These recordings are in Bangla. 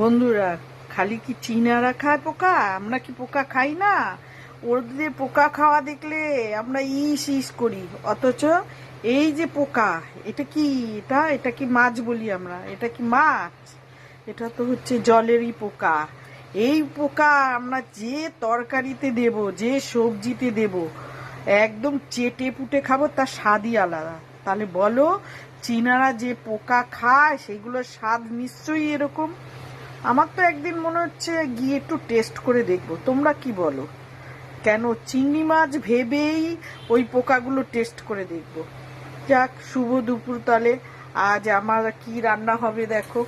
বন্ধুরা, খালি কি চিনারা খায় পোকা? আমরা কি পোকা খাই না? ওদের পোকা খাওয়া দেখলে আমরা ইস ইস করি। অথচ এই যে পোকা, এটা কি? এটা এটা কি মাছ বলি আমরা? এটা কি মাছ? এটা তো হচ্ছে জলেরই পোকা। এই পোকা আমরা যে তরকারিতে দেব, যে সবজিতে দেব, একদম চেটে পুটে খাব, তার স্বাদই আলাদা। তাহলে বলো, চীনারা যে পোকা খায়, সেগুলোর স্বাদ নিশ্চয়ই এরকম? আমার তো একদিন মনে হচ্ছে গিয়ে একটু টেস্ট করে দেখব। তোমরা কি বলো? কেন চিংড়ি মাছ ভেবেই ওই পোকাগুলো টেস্ট করে দেখব? যাক, শুভ দুপুর তালে। আজ আমার কি রান্না হবে দেখো?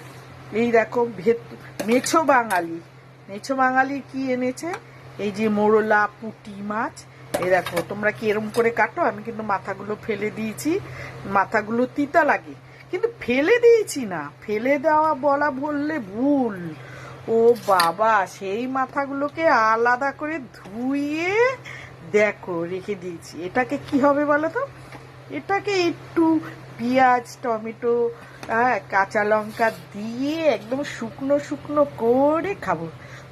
এই দেখো, ভেত, মেছো বাঙালি। মেছো বাঙালি কি এনেছে? এই যে মোরলা পুঁটি মাছ। এই দেখো, তোমরা কি এরম করে কাটো? আমি কিন্তু মাথাগুলো ফেলে দিয়েছি। মাথাগুলো তিতা লাগে। কিন্তু ফেলে দিয়েছি না। ফেলে দেওয়া বলা বললে ভুল। ও বাবা, সেই মাথাগুলোকে আলাদা করে ধুয়ে দেখো, রেখে দিয়েছি। এটাকে কি হবে বলো তো এটাকে একটু পেঁয়াজ, টমেটো হ্যাঁ কাঁচা লঙ্কা দিয়ে একদম শুকনো শুকনো করে খাব।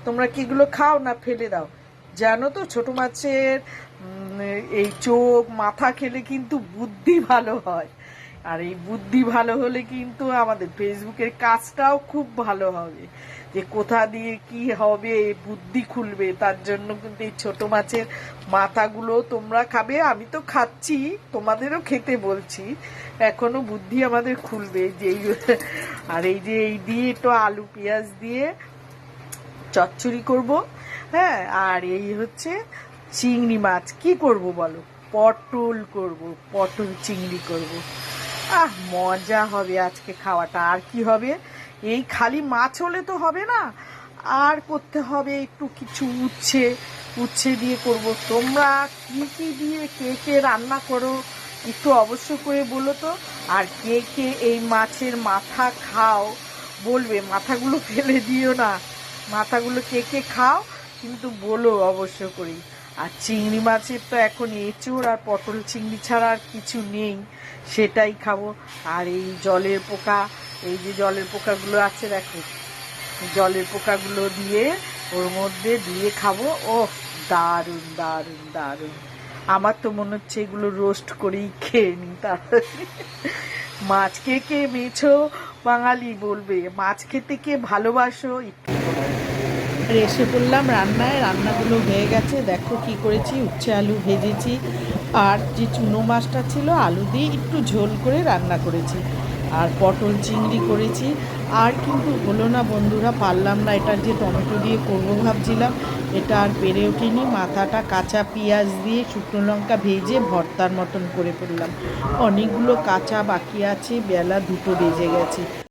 তোমরা কি এগুলো খাও না ফেলে দাও? জানো তো, ছোট মাছের এই চোখ, মাথা খেলে কিন্তু বুদ্ধি ভালো হয়। আর এই বুদ্ধি ভালো হলে কিন্তু আমাদের ফেসবুকের কাজটাও খুব ভালো হবে। যে কোথা দিয়ে কি হবে বুদ্ধি খুলবে, তার জন্য কিন্তু এই ছোট মাছের মাথাগুলো তোমরা খাবে, আমি তো খাচ্ছি, তোমাদেরও খেতে বলছি। এখনও বুদ্ধি আমাদের খুলবে, যে আর এই যে এই দিয়ে একটু আলু, পেঁয়াজ দিয়ে চচ্চড়ি করব হ্যাঁ আর এই হচ্ছে চিংড়ি মাছ। কি করব বলো? পটল করব, পটল চিংড়ি করব। আহ, মজা হবে আজকে খাওয়াটা। আর কি হবে? এই খালি মাছ হলে তো হবে না। আর করতে হবে একটু কিছু উচ্ছে। উচ্ছে দিয়ে করব। তোমরা কি কি দিয়ে কে কে রান্না করো একটু অবশ্য করে বলো তো। আর কে কে এই মাছের মাথা খাও বলবে, মাথাগুলো ফেলে দিও না। মাথাগুলো কে কে খাও কিন্তু বলো অবশ্য করি আর চিংড়ি মাছের তো এখন এঁচোড় আর পটল চিংড়ি ছাড়া আর কিছু নেই, সেটাই খাব। আর এই জলের পোকা, এই যে জলের পোকাগুলো আছে দেখো, জলের পোকাগুলো দিয়ে ওর মধ্যে দিয়ে খাব। ও দারুণ দারুণ দারুণ। আমার তো মনে হচ্ছে এগুলো রোস্ট করেই খেয়ে নিই তাড়াতাড়ি মাছ কে মেছো বাঙালি বলবে? মাছ খেতে কে ভালোবাসো? একটু। আর এসে পড়লাম রান্নায়। রান্নাগুলো হয়ে গেছে। দেখো কি করেছি। উচ্ছে আলু ভেজেছি। আর যে চুনো মাছটা ছিল, আলু দিয়ে একটু ঝোল করে রান্না করেছি। আর পটল চিংড়ি করেছি। আর কিন্তু হলো না বন্ধুরা, পারলাম না। এটা যে টমেটো দিয়ে করব ভাবছিলাম, এটা আর পেরে ওঠেনি। মাথাটা কাঁচা পেঁয়াজ দিয়ে শুকনো লঙ্কা ভেজে ভর্তার মতন করে ফেললাম। অনেকগুলো কাঁচা বাকি আছে। বেলা দুটো বেজে গেছে।